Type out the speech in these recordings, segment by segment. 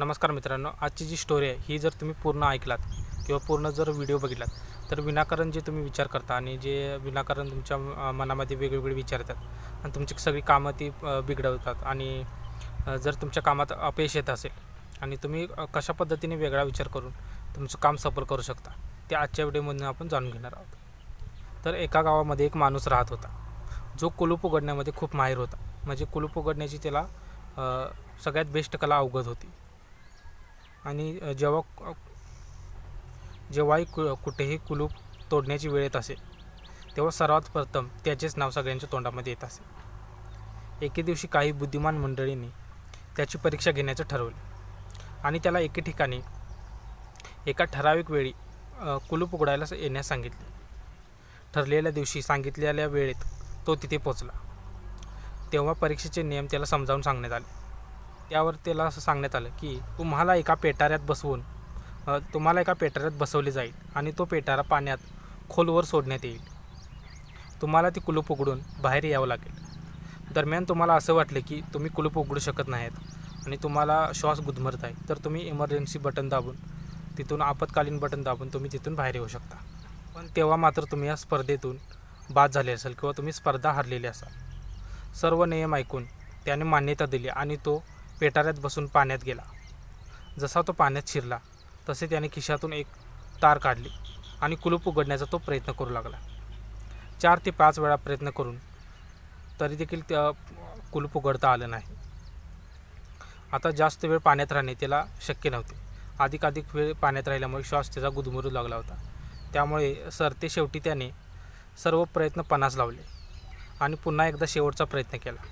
नमस्कार मित्रांनो आजची जी स्टोरी आहे ही जर तुम्ही पूर्ण ऐकलात किंवा पूर्ण जर व्हिडिओ बघितलात तर विनाकारण जे तुम्ही विचार करता आणि जे विनाकारण तुमच्या मनामध्ये वेगवेगळे विचार येतात आणि तुमची सगळी कामं ती बिघडवतात आणि जर तुमच्या कामात अपयश येत असेल आणि तुम्ही कशा पद्धतीने वेगळा विचार करून तुमचं काम सफल करू शकता ते आजच्या व्हिडिओमधून आपण जाणून घेणार आहोत. तर एका गावामध्ये एक माणूस राहत होता जो कुलूप उघडण्यामध्ये खूप माहीर होता. म्हणजे कुलूप उघडण्याची त्याला सगळ्यात बेस्ट कला अवगत होती. आणि जेव्हा जेव्हाही कु कुठेही कुलूप तोडण्याची वेळ येत असे तेव्हा सर्वात प्रथम त्याचेच नाव सगळ्यांच्या तोंडामध्ये येत असे. एके दिवशी काही बुद्धिमान मंडळींनी त्याची परीक्षा घेण्याचं ठरवले आणि त्याला एके ठिकाणी एका ठराविक वेळी कुलूप उघडायला येण्यास सांगितले. ठरलेल्या दिवशी सांगितलेल्या वेळेत तो तिथे पोचला तेव्हा परीक्षेचे नियम त्याला समजावून सांगण्यात आले. त्यावर त्याला असं सांगण्यात आलं की तुम्हाला एका पेटाऱ्यात बसवून तुम्हाला एका पेटाऱ्यात बसवले जाईल आणि तो पेटारा पाण्यात खोलवर सोडण्यात येईल. तुम्हाला ती कुलूप उघडून बाहेर यावं लागेल. दरम्यान तुम्हाला असं वाटलं की तुम्ही कुलूप उघडू शकत नाहीत आणि तुम्हाला श्वास गुदमरत आहे तर तुम्ही इमर्जन्सी बटन दाबून तिथून आपत्कालीन बटन दाबून तुम्ही तिथून बाहेर येऊ शकता. पण तेव्हा मात्र तुम्ही या स्पर्धेतून बाद झाले असाल किंवा तुम्ही स्पर्धा हरलेली असाल. सर्व नियम ऐकून त्याने मान्यता दिली आणि तो पेटाऱ्यात बसून पाण्यात गेला. जसा तो पाण्यात शिरला तसे त्याने खिशातून एक तार काढली आणि कुलूप उघडण्याचा तो प्रयत्न करू लागला. चार ते पाच वेळा प्रयत्न करून तरी देखील त्या कुलूप उघडता आलं नाही. आता जास्त वेळ पाण्यात राहणे त्याला शक्य नव्हते. अधिकाधिक वेळ पाण्यात राहिल्यामुळे श्वास त्याचा गुदमरू लागला होता. त्यामुळे सरते शेवटी त्याने सर्व प्रयत्न पणास लावले आणि पुन्हा एकदा शेवटचा प्रयत्न केला.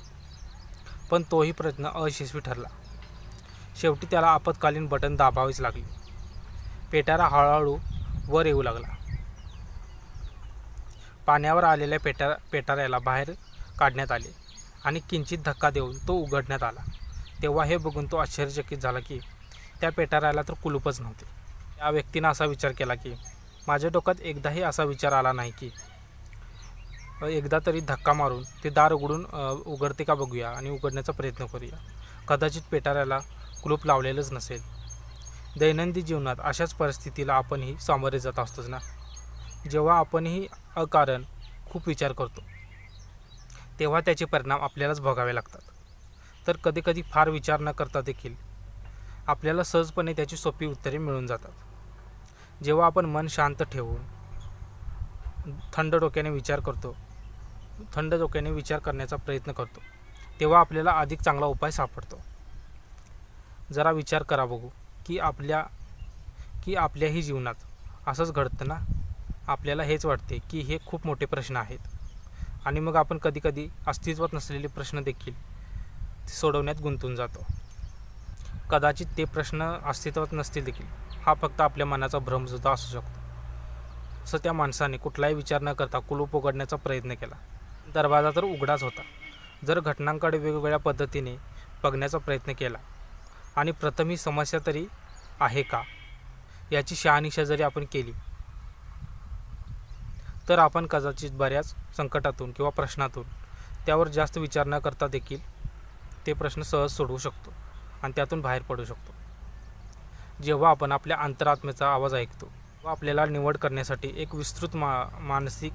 पण तोही प्रयत्न अयशस्वी ठरला. शेवटी त्याला आपत्कालीन बटन दाबावेच लागले. पेटारा हळूहळू वर येऊ लागला. पाण्यावर आलेल्या पेटा पेटाऱ्याला बाहेर काढण्यात आले आणि किंचित धक्का देऊन तो उघडण्यात आला. तेव्हा हे बघून तो आश्चर्यचकित झाला की त्या पेटाऱ्याला तर कुलूपच नव्हते. त्या व्यक्तीनं असा विचार केला की माझ्या डोक्यात एकदाही असा विचार आला नाही की एकदा तरी धक्का मारून ते दार उघडून उघडते का बघूया आणि उघडण्याचा प्रयत्न करूया. कदाचित पेटाऱ्याला कुलूप लावलेलंच नसेल. दैनंदिन जीवनात अशाच परिस्थितीला आपणही सामोरे जात असतोच ना? जेव्हा आपणही अकारण खूप विचार करतो तेव्हा त्याचे परिणाम आपल्यालाच भोगावे लागतात. तर कधीकधी फार विचार न करता देखील आपल्याला सहजपणे त्याची सोपी उत्तरे मिळून जातात. जेव्हा आपण मन शांत ठेवून थंड डोक्याने विचार करतो थंड डोक्याने विचार करण्याचा प्रयत्न करतो. तेव्हा आपल्याला अधिक चांगला उपाय सापडतो. जरा विचार करा बघू की आपल्या की आपल्याही जीवनात असंच घडतं ना? आपल्याला हेच वाटते की हे खूप मोठे प्रश्न आहेत. आणि मग आपण कधीकधी अस्तित्वात नसलेले प्रश्न देखील सोडवण्यात गुंतून जातो. कदाचित ते प्रश्न अस्तित्वात नसतील देखील. हा फक्त आपल्या मनाचा भ्रमसुद्धा असू शकतो. असं त्या माणसाने कुठलाही विचार न करता कुलूप उघडण्याचा प्रयत्न केला. दरवाजा तर उघडाच होता. जर घटनांकडे वेगवेगळ्या पद्धतीने बघण्याचा प्रयत्न केला आणि प्रथम ही समस्या तरी आहे का? याची शहानिशा जरी आपण केली तर आपण कदाचित बऱ्याच संकटातून किंवा प्रश्नातून त्यावर जास्त विचार न करता देखील ते प्रश्न सहज सोडवू शकतो आणि त्यातून बाहेर पडू शकतो. जेव्हा आपण आपल्या अंतरात्म्याचा आवाज ऐकतो व आपल्याला निवड करण्यासाठी एक विस्तृत मा मानसिक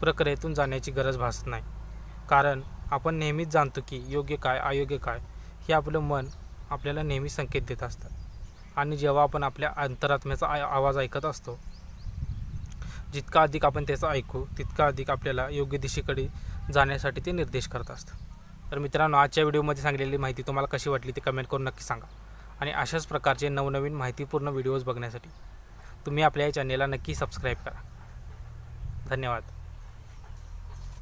प्रक्रियेतून जाण्याची गरज भासत नाही. कारण आपण नेहमीच जाणतो की योग्य काय अयोग्य काय हे आपलं मन आपल्याला नेहमी संकेत देत असतात आणि जेव्हा आपण आपल्या अंतरात्म्याचा आवाज ऐकत असतो जितका अधिक आपण त्याचा ऐकू तितका अधिक आपल्याला योग्य दिशेकडे जाण्यासाठी ते निर्देश करत असतं. तर मित्रांनो आजच्या व्हिडिओमध्ये सांगलेली माहिती तुम्हाला कशी वाटली ते कमेंट करून नक्की सांगा. आणि अशाच प्रकारचे नवनवीन माहितीपूर्ण व्हिडिओज बघण्यासाठी तुम्ही आपल्या या चॅनेलला नक्की सबस्क्राईब करा. धन्यवाद.